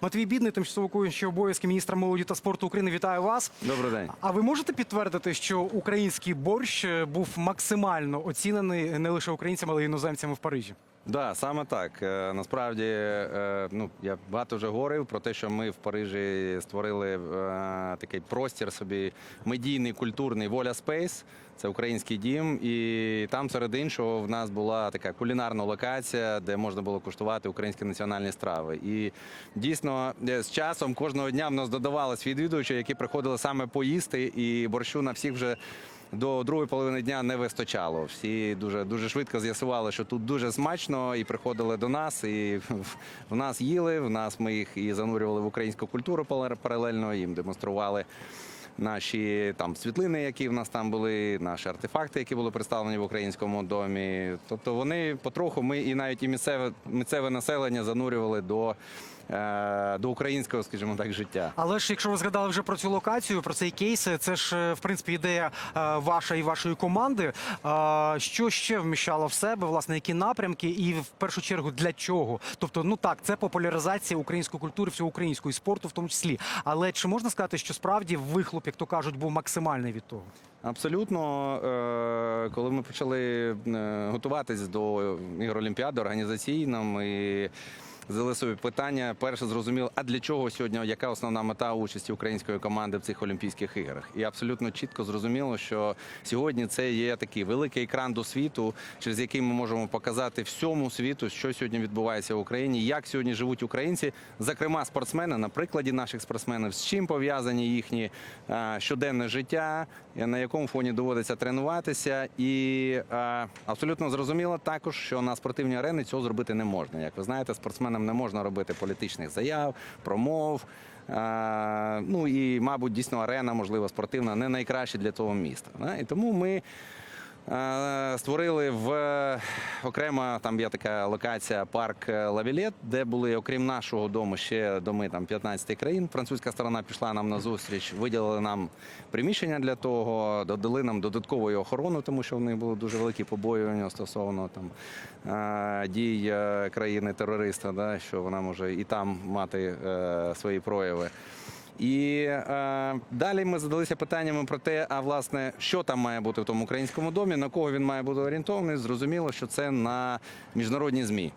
Матвій Бідний, тимчасово виконуючий обов'язки міністра молоді та спорту України. Вітаю вас. Добрий день. А ви можете підтвердити, що український борщ е, був максимально оцінений не лише українцями, але й іноземцями в Парижі? Да, саме так. Е, Насправді, е, ну я багато вже говорив про те, що ми в Парижі створили е, такий простір собі медійний, культурний воля Спейс. Це український дім, і там серед іншого в нас була така кулінарна локація, де можна було куштувати українські національні страви. І дійсно з часом кожного дня в нас додавалось відвідувачі, які приходили саме поїсти, і борщу на всіх вже до другої половини дня не вистачало. Всі дуже дуже швидко з'ясували, що тут дуже смачно, і приходили до нас, і в нас їли. В нас ми їх і занурювали в українську культуру паралельно. Їм демонстрували. Наші там світлини, які в нас там були, наші артефакти, які були представлені в українському домі. Тобто вони потроху, ми і навіть і місцеве місцеве населення занурювали до, до українського, скажімо так, життя. Але ж якщо ви згадали вже про цю локацію, про цей кейс, це ж е, в принципі ідея е, ваша і вашої команди. Е, Що ще вміщало в себе, власне, які напрямки, і в першу чергу для чого? Тобто, ну так, це популяризація української культури, всього українського і спорту, в тому числі. Але чи можна сказати, що справді вихлоп, як то кажуть, був максимальний від того? Абсолютно, Е, коли ми почали е, готуватись до ігор Олімпіади організаційно, ми задали собі питання. Перше зрозуміло, а для чого сьогодні, яка основна мета участі української команди в цих Олімпійських іграх? І абсолютно чітко зрозуміло, що сьогодні це є такий великий екран до світу, через який ми можемо показати всьому світу, що сьогодні відбувається в Україні, як сьогодні живуть українці, зокрема спортсмени, на прикладі наших спортсменів, з чим пов'язані їхні е, щоденне життя, на якому фоні доводиться тренуватися. І е, абсолютно зрозуміло також, що на спортивній арені цього зробити не можна. Як ви знаєте, спортсменам не можна робити політичних заяв, промов. Е, ну і, мабуть, дійсно арена, можливо, спортивна, не найкраще для того міста. да. І тому ми. Е, Створили в окрема там є така локація парк е, Лавілет, де були, окрім нашого дому, ще доми там 15 країн. Французька сторона пішла нам на зустріч, виділили нам приміщення для того, додали нам додаткової охорони, тому що в них були дуже великі побоювання стосовно там е, дій е, країни терориста, да, що вона може і там мати свої прояви. І е, далі ми задалися питаннями про те, а власне, що там має бути в тому українському домі, на кого він має бути орієнтований. Зрозуміло, що це на міжнародні змі.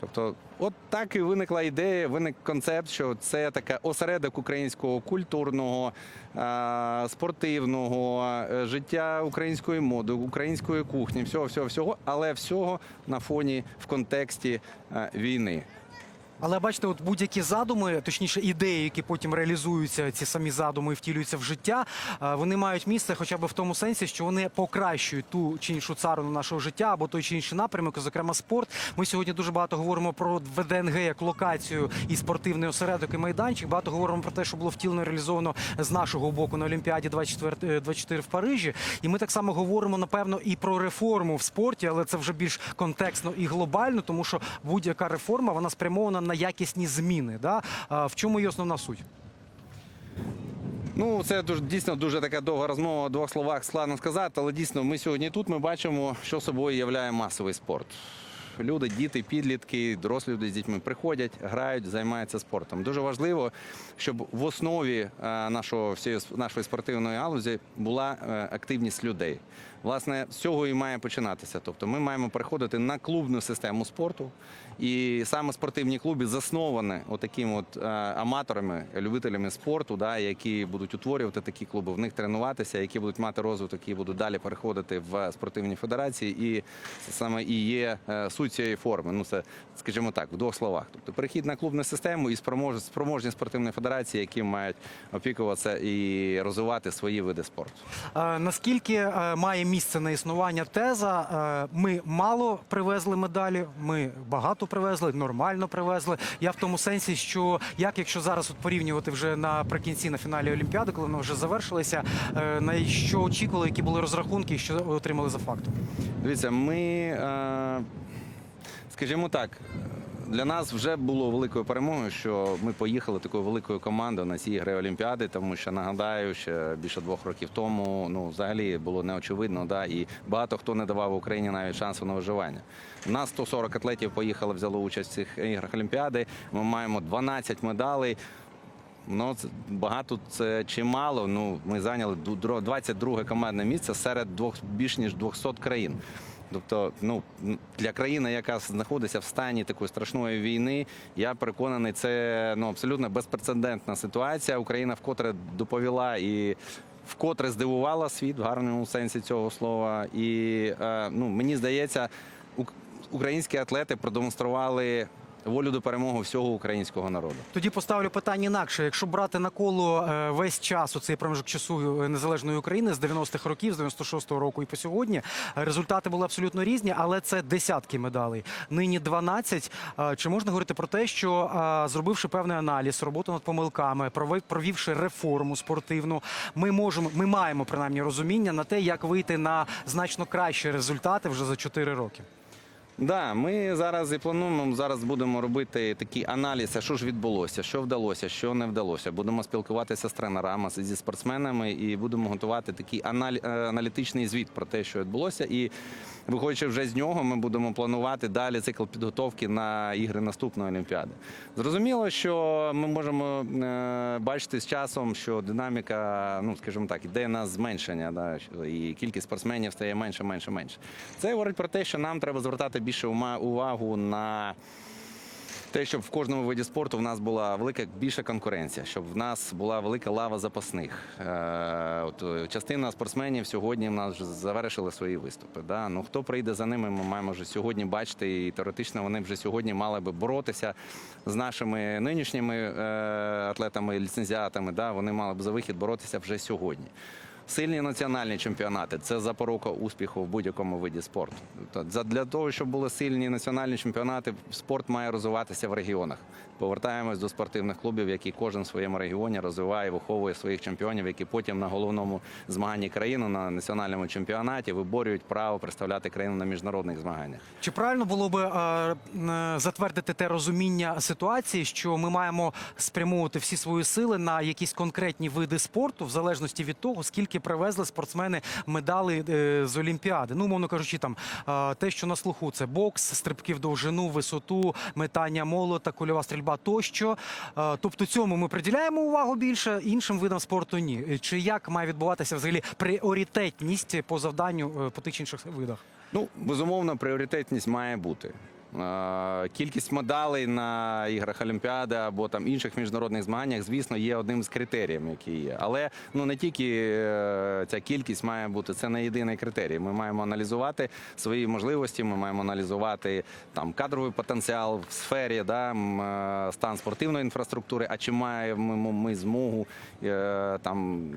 Тобто, от так і виникла ідея, виник концепт, що це така осередок українського культурного, е, спортивного е, життя української моди, української кухні, всього, всього, всього, але всього на фоні в контексті е, війни. Але бачите, от будь-які задуми, точніше ідеї, які потім реалізуються, ці самі задуми і втілюються в життя, е, вони мають місце хоча б в тому сенсі, що вони покращують ту чи іншу царину нашого життя або той чи інший напрямок, зокрема спорт. Ми сьогодні дуже багато говоримо про ВДНГ як локацію і спортивний осередок і майданчик. Багато говоримо про те, що було втілено реалізовано з нашого боку на Олімпіаді 24, е, 24 в Парижі. І ми так само говоримо, напевно, і про реформу в спорті, але це вже більш контекстно і глобально, тому що будь-яка реформа вона спрямована на якісні зміни. Да? В чому її основна суть? Ну, це дуже дійсно дуже така довга розмова. В двох словах складно сказати, але дійсно ми сьогодні тут ми бачимо, що собою являє масовий спорт. Люди, діти, підлітки, дорослі люди з дітьми приходять, грають, займаються спортом. Дуже важливо, щоб в основі е, нашого всієї нашої спортивної галузі була е, активність людей. Власне, з цього і має починатися. Тобто, ми маємо переходити на клубну систему спорту, і саме спортивні клуби засновані отакими от е, аматорами, любителями спорту, да, які будуть утворювати такі клуби, в них тренуватися, які будуть мати розвиток, які будуть далі переходити в спортивні федерації. І саме і є е, суть цієї форми. Ну це, скажімо так, в двох словах. Тобто перехід на клубну систему і спроможні, спортивні федерації, які мають опікуватися і розвивати свої види спорту. Е, Наскільки має місце на існування теза? е, Ми мало привезли медалі, ми багато привезли, нормально привезли. Я в тому сенсі, що як якщо зараз от порівнювати вже наприкінці на фіналі Олімпіади, коли вона вже завершилася, е, на що очікували, які були розрахунки, і що отримали за фактом? Дивіться, ми, е, скажімо так, для нас вже було великою перемогою, що ми поїхали такою великою командою на ці ігри Олімпіади, тому що нагадаю, ще більше двох років тому ну взагалі було неочевидно, да, і багато хто не давав Україні навіть шансу на виживання. У нас 140 атлетів поїхали, взяли участь в цих іграх Олімпіади. Ми маємо 12 медалей. Ну, багато це чимало. Ну, ми зайняли ду- дро- 22 командне місце серед двох більш ніж 200 країн. Тобто, ну для країни, яка знаходиться в стані такої страшної війни, я переконаний, це ну абсолютно безпрецедентна ситуація. Україна вкотре доповіла і вкотре здивувала світ в гарному сенсі цього слова. І е, ну мені здається, українські атлети продемонстрували волю до перемоги всього українського народу. Тоді поставлю питання інакше. Якщо брати на коло е, весь час у цей проміжок часу е, незалежної України з 90-х років, з 96-го року і по сьогодні, результати були абсолютно різні, але це десятки медалей. Нині 12. Е, Чи можна говорити про те, що зробивши певний аналіз, роботу над помилками, провівши реформу спортивну, ми можемо, ми маємо принаймні розуміння на те, як вийти на значно кращі результати вже за 4 роки. Да, ми зараз і плануємо. Зараз будемо робити такий аналіз, що ж відбулося, що вдалося, що не вдалося. Будемо спілкуватися з тренерами, зі спортсменами і будемо готувати такий е, аналітичний звіт про те, що відбулося. І виходячи вже з нього, ми будемо планувати далі цикл підготовки на ігри наступної олімпіади. Зрозуміло, що ми можемо е, бачити з часом, що динаміка, ну скажімо так, іде на зменшення, да, і кількість спортсменів стає менше, менше, менше. Це говорить про те, що нам треба звертати більше увагу на те, щоб в кожному виді спорту в нас була велика більша конкуренція, щоб в нас була велика лава запасних. Е, от, е, частина спортсменів сьогодні в нас завершили свої виступи. Да? Ну хто прийде за ними, ми маємо вже сьогодні бачити, і теоретично вони вже сьогодні мали би боротися з нашими нинішніми е, атлетами, ліцензіатами. Да? Вони мали б за вихід боротися вже сьогодні. Сильні національні чемпіонати це запорука успіху в будь-якому виді спорту. Тобто Для того, щоб були сильні національні чемпіонати, спорт має розвиватися в регіонах. Повертаємось до спортивних клубів, які кожен в своєму регіоні розвиває, виховує своїх чемпіонів, які потім на головному змаганні країни на національному чемпіонаті виборюють право представляти країну на міжнародних змаганнях. Чи правильно було би затвердити те розуміння ситуації, що ми маємо спрямовувати всі свої сили на якісь конкретні види спорту, в залежності від того, скільки привезли спортсмени медалей е, з Олімпіади? Ну, умовно кажучи, там те, що на слуху, це бокс, стрибки в довжину, висоту, метання молота, кульова стрільба тощо. Тобто цьому ми приділяємо увагу більше, іншим видам спорту ні. Е, Чи як має відбуватися взагалі пріоритетність по завданню е, по тих чи інших видах? Ну, безумовно, пріоритетність має бути. Кількість медалей на іграх Олімпіади або там інших міжнародних змаганнях, звісно, є одним з критеріїв, які є. Але ну не тільки е, ця кількість має бути, це не єдиний критерій. Ми маємо аналізувати свої можливості. Ми маємо аналізувати там кадровий потенціал в сфері, да, е, стан спортивної інфраструктури. А чи маємо ми змогу е, там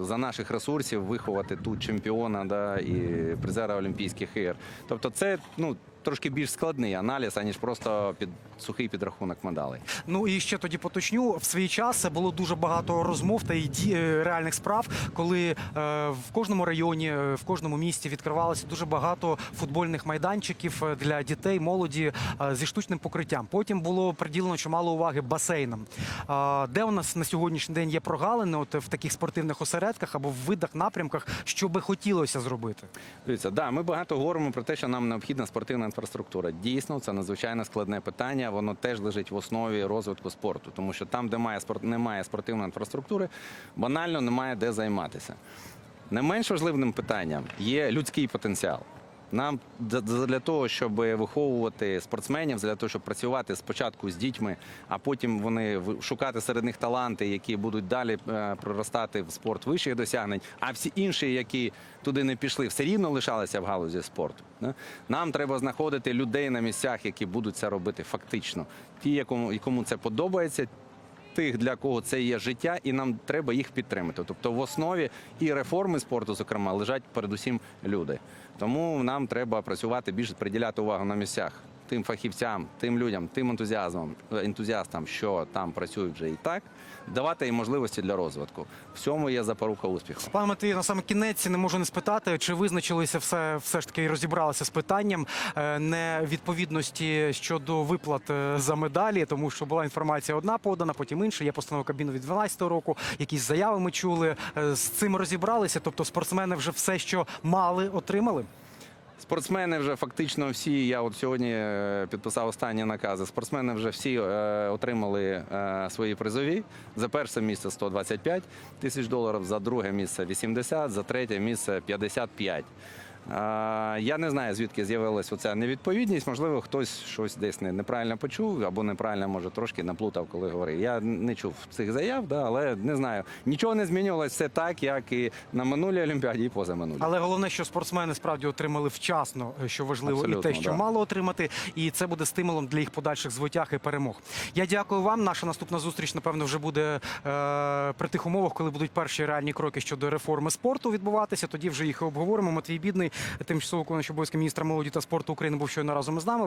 за наших ресурсів виховати тут чемпіона да, і призера Олімпійських ігор. Тобто, це ну. Трошки більш складний аналіз, аніж просто під сухий підрахунок медалей. Ну і ще тоді поточню в свій час було дуже багато розмов та іді е, реальних справ, коли е, в кожному районі, е, в кожному місті відкривалося дуже багато футбольних майданчиків для дітей, молоді зі штучним покриттям. Потім було приділено чимало уваги басейнам. Де у нас на сьогоднішній день є прогалини, от в таких спортивних осередках або в видах напрямках, що би хотілося зробити? Дивіться, да, ми багато говоримо про те, що нам необхідна спортивна інфраструктура. Дійсно, це надзвичайно складне питання. Воно теж лежить в основі розвитку спорту, тому що там, де має спорт, немає спортивної інфраструктури, банально немає де займатися. Не менш важливим питанням є людський потенціал. Нам для- того, щоб виховувати спортсменів, для того, щоб працювати спочатку з дітьми, а потім вони шукати серед них таланти, які будуть далі е, проростати в спорт вищих досягнень, а всі інші, які туди не пішли, все рівно лишалися в галузі спорту. Нам треба знаходити людей на місцях, які будуть це робити фактично. Ті, якому це подобається, тих, для кого це є життя, і нам треба їх підтримати. Тобто в основі і реформи спорту, зокрема, лежать передусім люди. Тому нам треба працювати більше приділяти увагу на місцях. Тим фахівцям, тим людям, тим ентузіазмам, ентузіастам, що там працюють вже і так, давати їм можливості для розвитку. В цьому є запорука успіху. Пане Матвію, на саме кінець не можу не спитати, чи визначилися все, все ж таки і розібралися з питанням е, невідповідності щодо виплат е, за медалі, тому що була інформація одна подана, потім інша. Є постанова Кабміну від 12 року. Якісь заяви ми чули. Е, З цим розібралися. Тобто спортсмени вже все, що мали, отримали. Спортсмени вже фактично всі. Я от сьогодні е, підписав останні накази. Спортсмени вже всі е, отримали е, свої призові. За перше місце 125 тисяч доларів, за друге місце 80, за третє місце 55. Я не знаю, звідки з'явилася оця невідповідність. Можливо, хтось щось десь не- неправильно почув або неправильно, може, трошки наплутав, коли говорив. Я не чув цих заяв, да, але не знаю. Нічого не змінювалося. Все так, як і на минулій Олімпіаді, і позаминулій. Але головне, що спортсмени справді отримали вчасно, е, що важливо, і те, що да. мало отримати, і це буде стимулом для їх подальших звитяг і перемог. Я дякую вам. Наша наступна зустріч, напевно, вже буде е, при тих умовах, коли будуть перші реальні кроки щодо реформи спорту відбуватися. Тоді вже їх обговоримо. Матвій Бідний, тимчасово виконуючий обов'язки міністра молоді та спорту України, був щойно разом із нами.